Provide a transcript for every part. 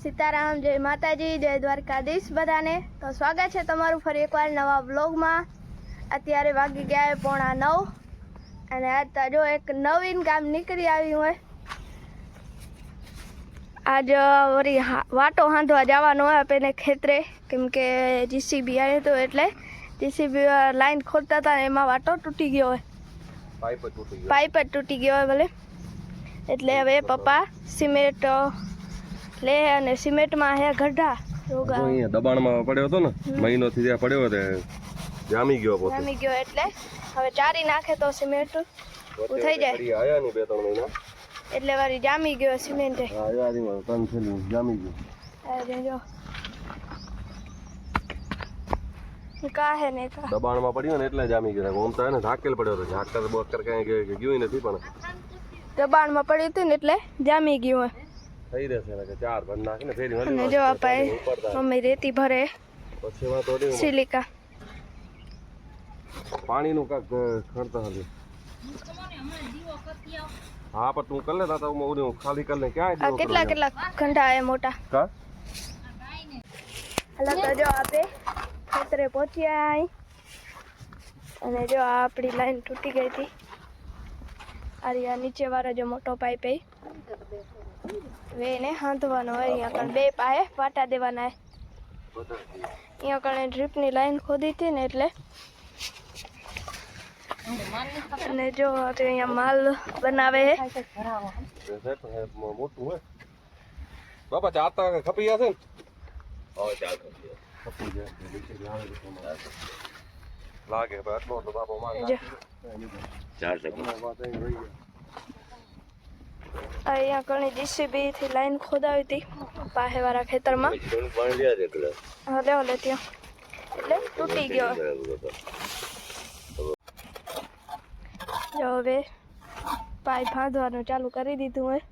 રામ રામ સીતારામ જય માતાજી જય દ્વારકાધીશ બધાને. તો સ્વાગત છે તમારું ફરી એકવાર નવા વ્લોગમાં. અત્યારે વાગી ગયા છે પોણા નવ અને તો જો એક નવીન ગામ નીકળી આવ્યું હોય. આજ વળી વાટો હાંધવા જવાનો હોય આપણે ખેતરે કેમ કે જીસીબી આવ્યું હતું એટલે જીસીબી લાઈન ખોલતા હતા એમાં વાટો તૂટી ગયો હોય. પાઇપ જ તૂટી ગયો હોય ભલે. એટલે હવે પપ્પા સિમેન્ટ લે અને સિમેન્ટમાં હે ગઢા. અહીંયા દબાણમાં પડ્યો હતો ને મહિનો થી ત્યાં પડ્યો તે જામી ગયો પોતે. જામી ગયો એટલે હવે ચારી નાખે તો સિમેન્ટ થઈ જાય. આયા નહીં બે ત્રણ મહિના. એટલે વારી જામી ગયો સિમેન્ટ. હા ત્રણ થેલી જામી ગયું. અરે જો. કાહે ને કા. દબાણમાં પડ્યો ને એટલે જામી ગયો. ઓમ તો એને ધાકેલ પડ્યો હતો. ઝાકર બોકર કઈ ગયું ગયું નથી પણ. દબાણમાં પડી હતી ને એટલે જામી ગયું થઈ રહેશે ને કે ચાર ભર નાખીને ફેરી અને જો અપાય મમ્મી રેતી ભરે. પછી માં તોડી સિલિકા. પાણીનું કાંક ખણતા હતી હા પણ તું કર લે તો હું ઓલું ખાલી કર લે. ક્યાં આ કેટલા કેટલા ઘંટા આયા મોટા? કા? હલો તો જો આપણે ખેતરે પહોંચ્યા અને જો આ આપણી લાઈન તૂટી ગઈ હતી. નીચે વાળો જો મોટો પાઇપ એ હવે એને હાંધવાનો હોય. અહીંયા કણ બે પાયે પાટા દેવાના અહીંયા કણે ડ્રીપની લાઈન ખોદી હતી ને એટલે. અને જો અહીંયા માલ બનાવે તે મોટું હોય બાપા ચાતા ખપી જશે ને? ખપી લાગે છે તો બાપો રહી ગઈ. અહીંયા ઘણી જીસીબી થી લાઈન ખોદાવી હતી. પાસે વાળા ખેતરમાં હલે હલે ત્યાં. એટલે તૂટી ગયો. જો હવે પાઇપ બાંધવાનું ચાલુ કરી દીધું હોય.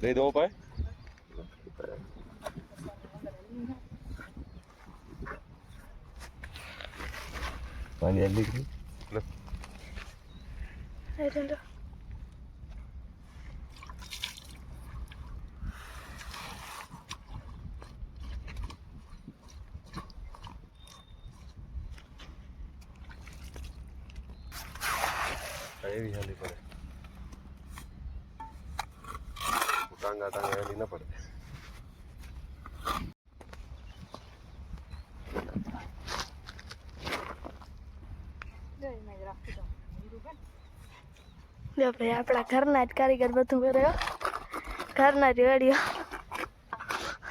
દઈ દો ભાઈ પાણી આલી ગઈ લે એટલે તો એવી હાલી પડે ટાંગા ટાંગા ન પડે ભાઈ આપણા ઘરના જ કારીગર બધું કર્યો ઘરના જ રેડિયો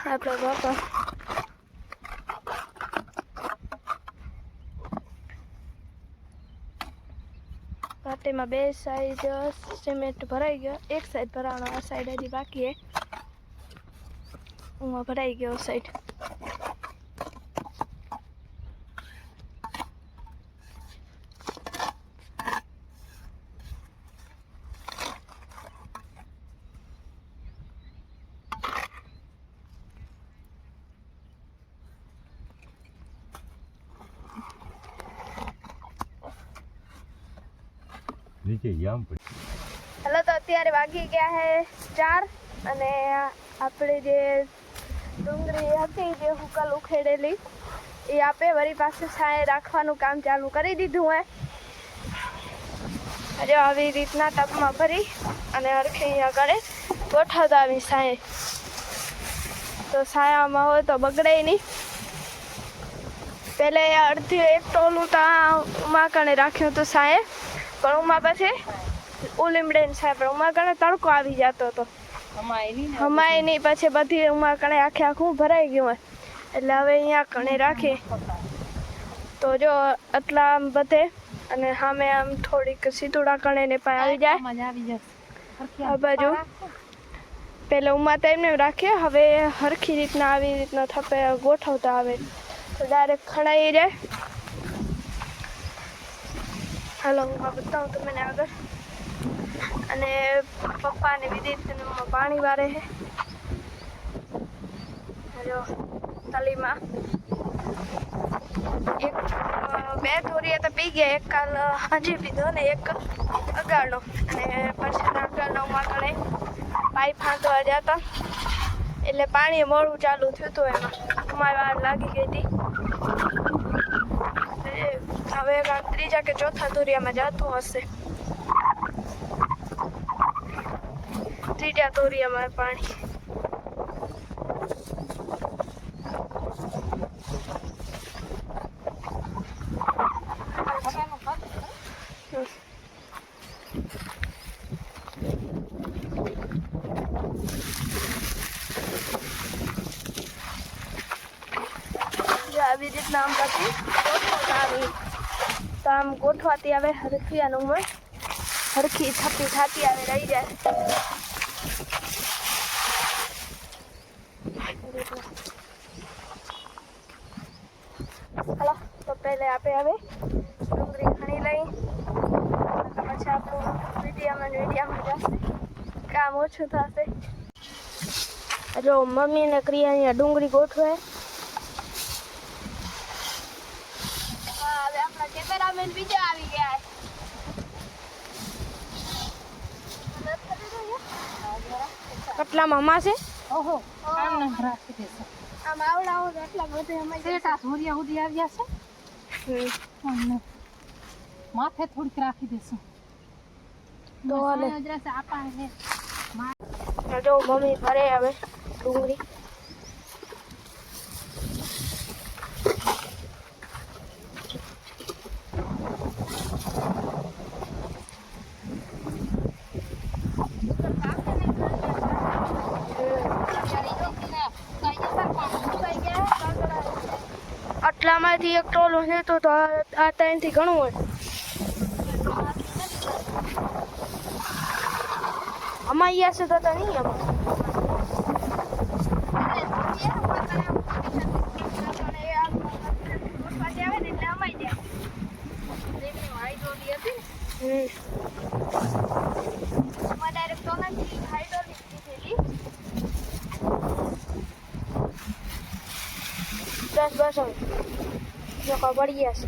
આપણા બાપા પાટીમાં બે સાઈડ સિમેન્ટ ભરાઈ ગયો. એક સાઈડ ભરાવાનો, આ સાઈડ હજી બાકી ભરાઈ ગયો સાઈડ નીચે યામ પડી. હાલો, તો અત્યારે વાગી ગયા હે ચાર અને આપણે જે ડુંગળી હતી જે હુકલ ઉખેડેલી, એ આપે વળી પાસે છાંય રાખવાનું કામ ચાલુ કરી દીધું હે. અરે આવી રીતના ટપમાં ભરી અને હરખી અહીંયા આગળ ગોઠવતા આવી સાંય તો સાયામાં હોય તો બગડે નહીં. પહેલે અડધી એક ટોલું ત્યાં ઉમાકણે રાખ્યું હતું છાંયે. પણ ઉમા પછી ઉલીમડેન સાહેબ ઉમા કણે તડકો આવી જતો હતો. હમાય નહીં પછી બધી ઉમા કણે આખે આખું ભરાઈ ગયું એટલે હવે અહીંયા કણે રાખી. તો જો આટલા આમ બધે અને સામે આમ થોડીક સીતુડા કણે ને પણ આવી જાય આ બાજુ. પહેલા ઉમા તો એમને રાખીએ હવે હરખી રીતના આવી રીતના થપે ગોઠવતા આવે. તો ડાયરેક્ટ ખણાઈ જાય. હાલો, હું આ બતાવું તમને આગળ. અને પપ્પા અને વિદિત પાણી વારે છે. જો તલીમાં એક બે ધોરીએ તો પી ગયા, એક કાલ હાજી પીધો ને એક અગાડનો અને પછી અગાડનો માં કણે પાઇપ ફાંકવા જતા એટલે પાણી મોડું ચાલુ થયું હતું એમાં. અમારે વાર લાગી ગઈ હતી. હવે કાંઈક ત્રીજા કે ચોથા ધોરિયામાં જતું હશે. ત્રીજા ધોરિયામાં પાણી. જો આવી રીતના આમ પછી ગોઠવતા આવી તો ગોઠવાતી આવે, હરખી આનું હોય હરખી થતી થતી આવે, રહી જાય. હલો, તો પહેલે આપણે હવે ડુંગળી ખણી લઈ. પછી આપણું મીડિયામાં મીડિયામાં જશે. કામ ઓછું થશે. જો મમ્મી ને ક્રિયા અહીંયા ડુંગળી ગોઠવે હા હવે આપણા કેમેરામેન બીજા આવી ગયા કેટલા મામા છે? ઓહો. આમ ન રાખી દેશે આમ આવડાવો એટલા બધે અમે શેઠા સૂર્ય સુધી આવ્યા છે? માથે થોડીક રાખી દેશું. તો આપણે જરાસે આપા હે જો મમ્મી ભરે હવે ડુંગળી. આટલામાંથી એક ટોલો છે તો આ ત્રણથી ઘણું હોય. આમાં અહીંયા સુધા તો નહીં આમાં હમ. બસ બસ હવે જોકો પડી છે.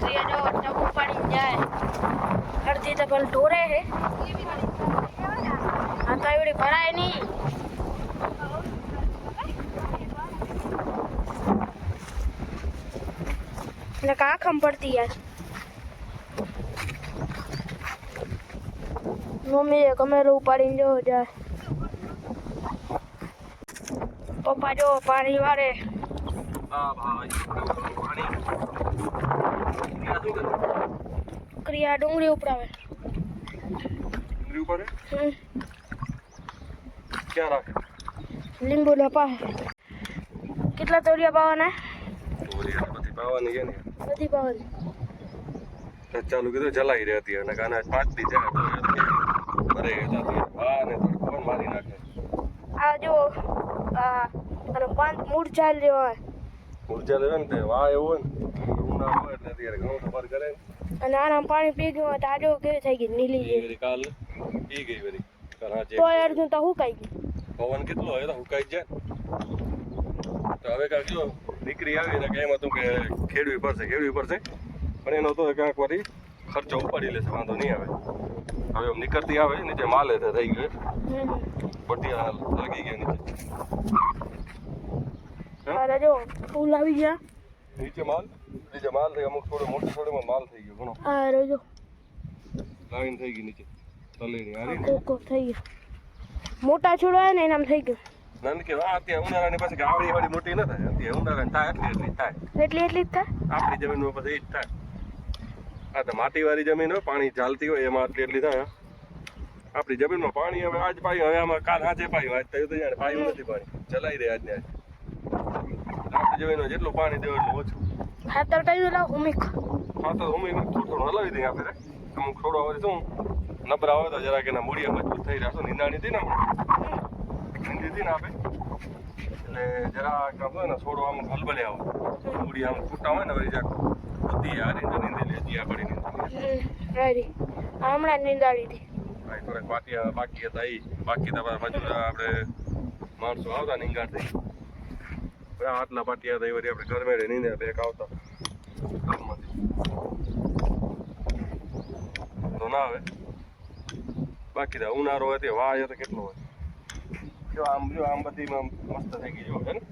તો એ જો ટપુ પડી જાય. અડધી તો પણ ઢોરે છે. આ એવડી ભરાય નહીં. એટલે કાખમ પડતી યાર. મમ્મીએ કમેરો ઉપાડીને જો જાય. પપ્પા જો પાણી વારે. ક્રિયા ડુંગળી ઉપડાવે. ડુંગળી ઉપર ક્યાં રાખે? લીંબુ ના પા કેટલા તોરિયા પાવાના? આ બધી પાવાની છે ને. બધી પાવાની. ચાલુ કીધું જલાઈ રહી હતી અને કાના પાંચ દી જાય ભરે જતી હા ને મારી નાખે. આ જો આનો પાંચ ચાલ રહ્યો હોય. ઊર્જા ને તે વાહ એવું ને. ઉના હોય એટલે અત્યારે ઘણું કરે અને આરામ પાણી પી ગયું તો આ જો કેવી થઈ ગઈ નીલી વળી કાલ. પી ગઈ હાજે તો અડધું તો હુકાઈ ગયું પવન કેટલો હોય તો હુકાઈ જાય તો હવે કાંઈક જો દીકરી આવી ને એમ હતું કે ખેડવી પડશે ખેડવી પડશે. પણ એનો તો ક્યાંક વળી ખર્ચો ઉપાડી લેશે વાંધો નહીં આવે. હવે આમ નીકળતી આવે નીચે માલે તે થઈ ગયો. હમ. બટિયા લાગી ગયા નીચે. અરે જો ફૂલ આવી ગયા. નીચે માલ? નીચે માલ થઈ અમુક થોડો મોટી થોડીમાં માલ થઈ ગયો ઘણો. આ રહ્યો જો. લાઈન થઈ ગઈ નીચે. તલેની હારી ને કોકો થઈ ગયો. મોટા છોડવા ને એનામ થઈ ગયું. નાની કે આ અત્યારે ઉનાળાની પાસે કે આવડી વાળી મોટી ન થાય. અત્યારે ઉનાળાની થાય એટલી એટલી થાય. એટલી એટલી જ થાય? આપણી જમીનમાં પછી એ જ થાય. આ તો માટીવાળી જમીન હોય પાણી ચાલતી હોય એમાં આટલી એટલી થાય આપણી જમીનમાં પાણી હવે આજ પાયું હવે આમાં કાલ આજે પાયું આજ થયું તો જાણે પાયું નથી પાણી. ચલાવી રહ્યા આજને આજ. આપણી જમીનમાં જેટલું પાણી દેવું એટલું ઓછું. ખાતર કયું લાવ ઉમિક. હા તો અમે થોડું થોડું હલાવી દઈએ આપણે. અમુક થોડો હવે શું? નબરા હોય તો જરાક એના મૂળિયા મજબૂત થઈ રહ્યા છો નિંદાણી હતી ને નીંદી હતી ને આપણે એટલે જરાક હોય ને થોડું આમ હલબલે આવો મૂળિયા આમ ફૂટા હોય ને વળી જાક બધી આ રીતે નીંદી લે જ્યાં પડી નીંદી રેડી હમણાં નિંદાડી હતી. થોડાક પાટિયા બાકી હતા બાકી તમારા મજૂર આપણે માણસો આવતા નીંગાડતી હવે આટલા પાટિયા હતા એ વળી આપણે ઘર મેળે નીંદે બે આવતા. તો ના આવે. બાકી તો ઉનાળો હોય તે વાય તો કેટલો હોય. જો આમ જો આમ બધી મસ્ત થઈ ગઈ જો હે ને?